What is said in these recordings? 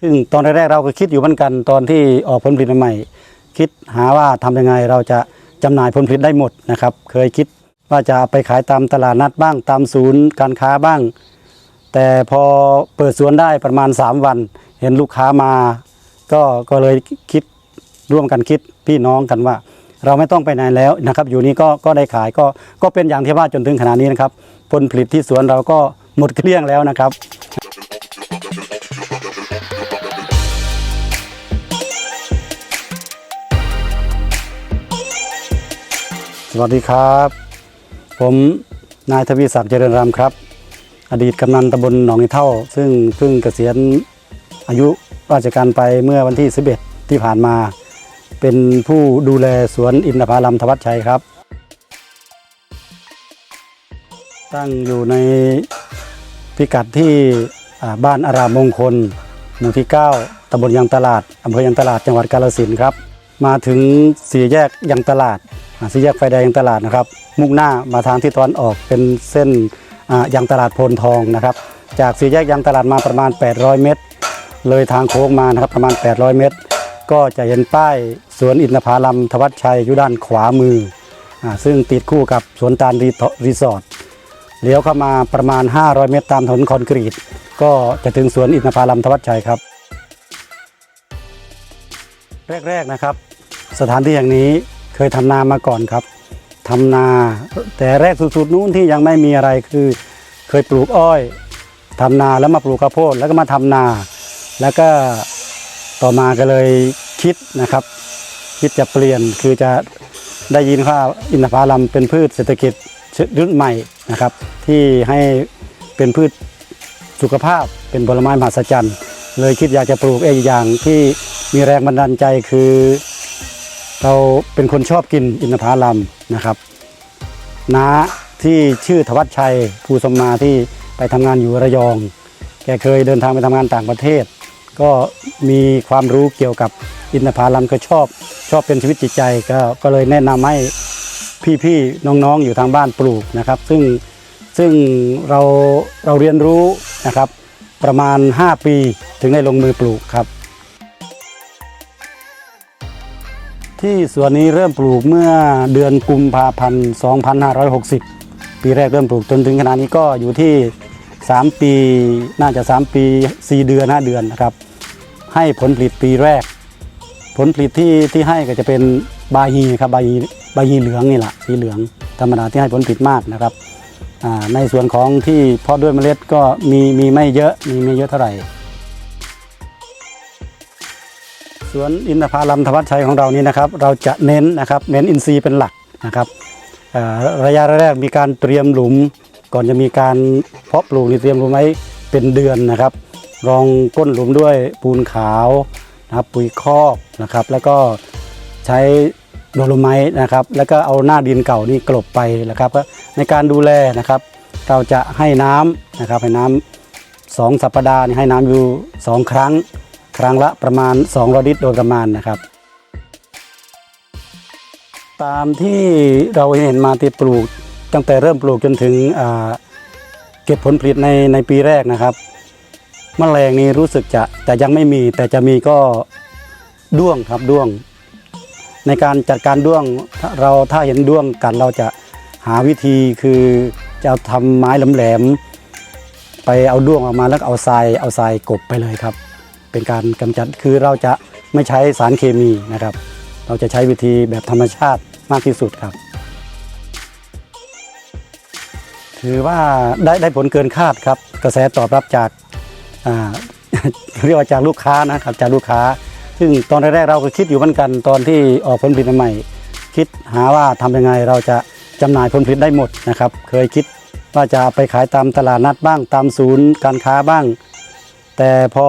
ซึ่งตอนแรกๆเราก็คิดอยู่เหมือนกันตอนที่ออกผลผลิตใหม่ คิดหาว่าทำยังไงเราจะจำหน่ายผลผลิตได้หมดนะครับ เคยคิดว่าจะไปขายตามตลาดนัดบ้างตามศูนย์การค้าบ้าง แต่พอเปิดสวนได้ประมาณ 3 วัน เห็นลูกค้ามา ก็ก็เลยคิดร่วมกันคิดพี่น้องกันว่า เราไม่ต้องไปไหนแล้วนะครับ อยู่นี่ก็ก็ได้ขายก็ก็เป็นอย่างที่ว่าจนถึงขณะนี้นะครับ ผลผลิตที่สวนเราก็หมดเกลี้ยงแล้วนะครับ สวัสดีครับ ผมนายทวีศักดิ์เจริญรำครับ อดีตกำนันตำบลหนองนิเท่า ซึ่งเพิ่งเกษียณอายุราชการไปเมื่อวันที่ 11 ที่ผ่านมา เป็นผู้ดูแลสวนอินทผลัมทวัชชัยครับ ตั้งอยู่ในพิกัดที่บ้านอารามมงคล หมู่ที่ 9ตำบลยางตลาดอำเภอยางตลาดจังหวัดกาฬสินธุ์ครับ มาถึงสี่แยกยางตลาดสี่แยกไฟแดงยางตลาดนะครับ มุ่งหน้ามาทางที่ตะวันออกเป็นเส้นยางตลาดโพนทองนะครับ จากสี่แยกยางตลาดมาประมาณ 800 เมตร เลยทางโค้งมานะครับประมาณ 800 เมตร ก็จะเห็นป้ายสวนอินทผลัมทวัชชัยอยู่ด้านขวามืออซึ่งติดคู่กับสวนตาลรีทรีสอร์ทเลี้ยวเข้ามาประมาณ 500 เมตรตามถนนคอนกรีต ก็จะถึงสวนอินทผลัมทวัชชัยครับ แรก ๆนะครับ สถานที่อย่างนี้เคยทำนามาก่อนครับทำนา แต่แรกสุดๆนู้นที่ยังไม่มีอะไรคือ เคยปลูกอ้อยทำนาแล้วมาปลูกข้าวโพดแล้วก็มาทำนา แล้วก็ต่อมาก็เลยคิดนะครับ คิดจะเปลี่ยนคือจะได้ยินว่าอินทผลัมเป็นพืชเศรษฐกิจรุ่นใหม่นะครับ ที่ให้เป็นพืชสุขภาพเป็นผลไม้มหัศจรรย์ เลยคิดอยากจะปลูกเองอย่างที่ มีแรงบันดาลใจคือ เราเป็นคนชอบกินอินทผลัมนะครับน้าที่ชื่อธวัชชัยภูสมมาที่ไปทำงานอยู่ระยอง แกเคยเดินทางไปทำงานต่างประเทศ ก็มีความรู้เกี่ยวกับอินทผลัมก็ชอบชอบเป็นชีวิตจิตใจก็ก็เลยแนะนำให้พี่ๆน้องๆอยู่ทางบ้านปลูกนะครับ ซึ่งซึ่งเราเราเรียนรู้นะครับ ประมาณ 5 ปีถึงได้ลงมือปลูกครับ ที่สวนนี้เริ่มปลูกเมื่อเดือนกุมภาพันธ์2560 ปีแรกเริ่มปลูกจนถึงขณะนี้ก็อยู่ที่ 3 ปีน่าจะ 3 ปี 4 เดือน 5 เดือนนะครับ ให้ผลผลิตปีแรก ผลผลิตที่ที่ให้ก็จะเป็นบาฮีครับบาฮีบาฮีเหลืองนี่แหละสีเหลืองธรรมดาที่ให้ผลผลิตมากนะครับในส่วนของที่เพาะด้วยเมล็ดก็มีมีไม่เยอะมีไม่เยอะเท่าไหร่ สวนอินทผลัมทวัชชัยของเรานี้นะครับ เราจะเน้นนะครับเน้นอินทรีย์เป็นหลักนะครับระยะแรกมีการเตรียมหลุม ก่อนจะมีการเพาะปลูกนี่เตรียมหลุมไว้เป็นเดือนนะครับ รองก้นหลุมด้วยปูนขาวนะครับปุ๋ยคอกนะครับ แล้วก็ใช้โดโลไมต์นะครับ แล้วก็เอาหน้าดินเก่านี่กลบไปนะครับในการดูแลนะครับ เราจะให้น้ำนะครับให้น้ำสองสัปดาห์นี่ให้น้ำอยู่สองครั้ง ครั้งละประมาณ200ลิตรโดยประมาณนะครับ ตามที่เราเห็นมาที่ปลูกตั้งแต่เริ่มปลูกจนถึงเก็บผลผลิตในในปีแรกนะครับแมลงนี้รู้สึกจะจะยังไม่มี แต่จะมีก็ด้วงครับด้วง ในการจัดการด้วงเราถ้าเห็นด้วงกัดเราจะหาวิธีคือจะเอาทำไม้แหลมๆไปเอาด้วงออกมาแล้วเอาทรายเอาทรายกบไปเลยครับ เป็นการกำจัดคือเราจะไม่ใช้สารเคมีนะครับ เราจะใช้วิธีแบบธรรมชาติมากที่สุดครับ ถือว่าได้ได้ผลเกินคาดครับ กระแสตอบรับจากาเรียกว่าจากลูกค้านะครับจากลูกค้า ซึ่งตอนแรกๆเราก็คิดอยู่เหมือนกันตอนที่ออกผลผลิตใหม่ คิดหาว่าทำยังไงเราจะจำหน่ายผลผลิตได้หมดนะครับ เคยคิดว่าจะไปขายตามตลาดนัดบ้างตามศูนย์การค้าบ้าง แต่พอ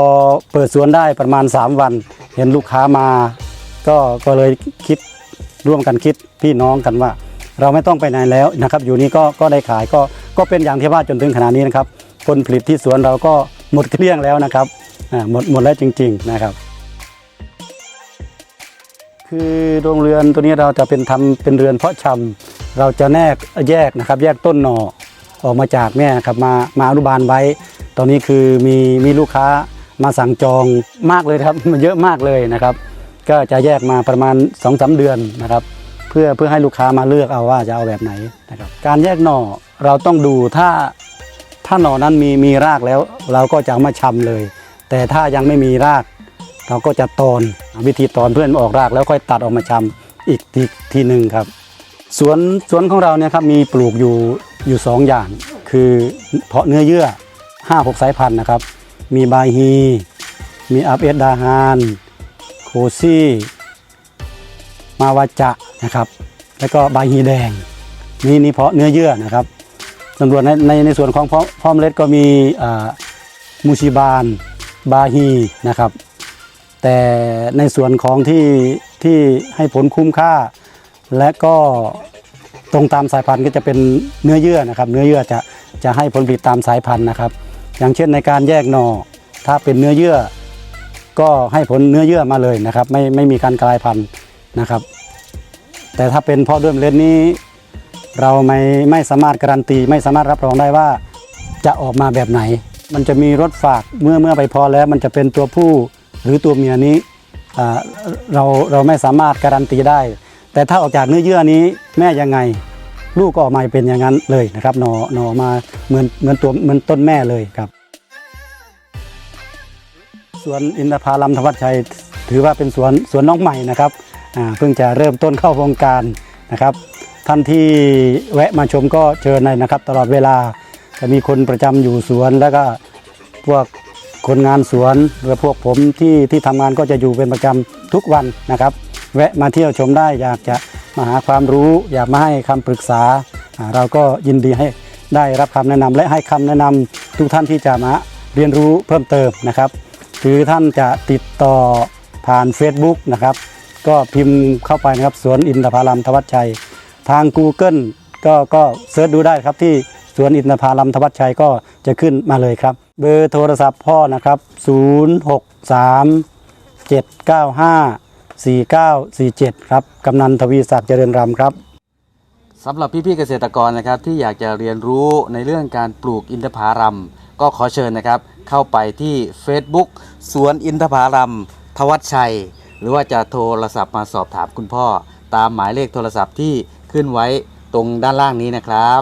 เปิดสวนได้ประมาณ 3 วัน เห็นลูกค้ามา ก็ก็เลยคิดร่วมกันคิดพี่น้องกันว่า เราไม่ต้องไปไหนแล้วนะครับอยู่นี่ก็ก็ได้ขายก็ก็เป็นอย่างที่ว่าจนถึงขนาดนี้นะครับผลผลิตที่สวนเราก็หมดเกลี้ยงแล้วนะครับอ่าหมดหมดแล้วจริง ๆนะครับ คือโรงเรือนตัวนี้เราจะเป็นทำเป็นเรือนเพาะชำเราจะแนกแยกนะครับ แยกต้นหน่อ ออกมาจากแม่ครับมามาอนุบาลไว้ ตอนนี้คือมีมีลูกค้ามาสั่งจองมากเลยครับมันเยอะมากเลยนะครับ ก็จะแยกมาประมาณ2อสเดือนนะครับ เพื่อเพื่อให้ลูกค้ามาเลือกเอาว่าจะเอาแบบไหนนะครับ การแยกหน่อเราต้องดูถ้าถ้าหน่อนั้นมีมีรากแล้ว เราก็จะามาชำเลย แต่ถ้ายังไม่มีราก เราก็จะตอนวิธีตอนเพื่อนออกรากแล้วค่อยตัดออกมาชำอีกทีทีหนึ่งครับสวนสวนของเราเนี่ยครับมีปลูกอยู่ อยู่สองอย่าง คือเพาะเนื้อเยื่อ5้าหกสายพันธุ์นะครับ มีบาฮี มีอับเอสดาฮาน โคซี่ มาวาจะนะครับ แล้วก็บาฮีแดง นี่นี่เพาะเนื้อเยื่อนะครับสำรวจในในในส่วนของเพาะเพาเมล็ดก็มีมูชิบานบาฮีนะครับ แต่ในส่วนของที่ที่ให้ผลคุ้มค่าและก็ ตรงตามสายพันธุ์ก็จะเป็นเนื้อเยื่อนะครับ เนื้อเยื่อจะจะให้ผลผลิตตามสายพันธุ์นะครับ อย่างเช่นในการแยกหน่อถ้าเป็นเนื้อเยื่อ ก็ให้ผลเนื้อเยื่อมาเลยนะครับ ไม่ไม่มีการกลายพันธุ์นะครับ แต่ถ้าเป็นพาะด้วยเมล็ดนี้ เราไม่ไม่สามารถการันตี ไม่สามารถรับรองได้ว่าจะออกมาแบบไหน มันจะมีรสฝากเมื่อเมื่อไปพอแล้ว มันจะเป็นตัวผู้หรือตัวเมียนี้เราเราไม่สามารถการันตีได้ แต่ถ้าออกจากเนื้อเยื่อนี้แม่ยังไง ลูกก็ออกมาเป็นอย่างนั้นเลยนะครับหนอหนอมาเหมือนเหมือนตัวเหมือนต้นแม่เลยครับสวนอินทผลัมธวัชชัย ถือว่าเป็นสวนสวนน้องใหม่นะครับเพิ่งจะเริ่มต้นเข้าวงการนะครับท่านที่แวะมาชมก็เชิญเลยนะครับ ตลอดเวลาจะมีคนประจำอยู่สวนแล้วก็พวกคนงานสวนหรือพวกผมที่ที่ทำงานก็จะอยู่เป็นประจำทุกวันนะครับ แวะมาเที่ยวชมได้ อยากจะมาหาความรู้ อยากมาให้คำปรึกษา เราก็ยินดีให้ได้รับคำแนะนำและให้คำแนะนำทุกท่านที่จะมาเรียนรู้เพิ่มเติมนะครับ หรือท่านจะติดต่อผ่าน Facebook นะครับ ก็พิมพ์เข้าไปนะครับสวนอินทผลัมทวัชชัย ทาง Google ก็ก็เสิร์ชดูได้ครับที่สวนอินทผลัมทวัชชัยก็จะขึ้นมาเลยครับ เบอร์โทรศัพท์พ่อนะครับ 063 795 4947 ครับ กำนันทวีศักดิ์เจริญรำครับสำหรับพี่ๆเกษตรกรนะครับที่อยากจะเรียนรู้ในเรื่องการปลูกอินทผลัมก็ขอเชิญนะครับ เข้าไปที่ Facebook สวนอินทผลัมทวัชชัย หรือว่าจะโทรศัพท์มาสอบถามคุณพ่อ ตามหมายเลขโทรศัพท์ที่ขึ้นไว้ตรงด้านล่างนี้นะครับ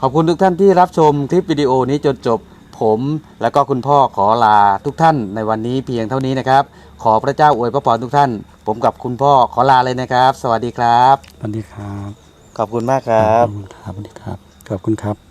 ขอบคุณทุกท่านที่รับชมคลิปวิดีโอนี้จนจบ ผมและก็คุณพ่อขอลาทุกท่านในวันนี้เพียงเท่านี้นะครับ ขอพระเจ้าอวยพระพรทุกท่าน ผมกับคุณพ่อขอลาเลยนะครับ สวัสดีครับ สวัสดีครับ ขอบคุณมากครับ ขอบคุณครับสวัสดีครับ ขอบคุณครับ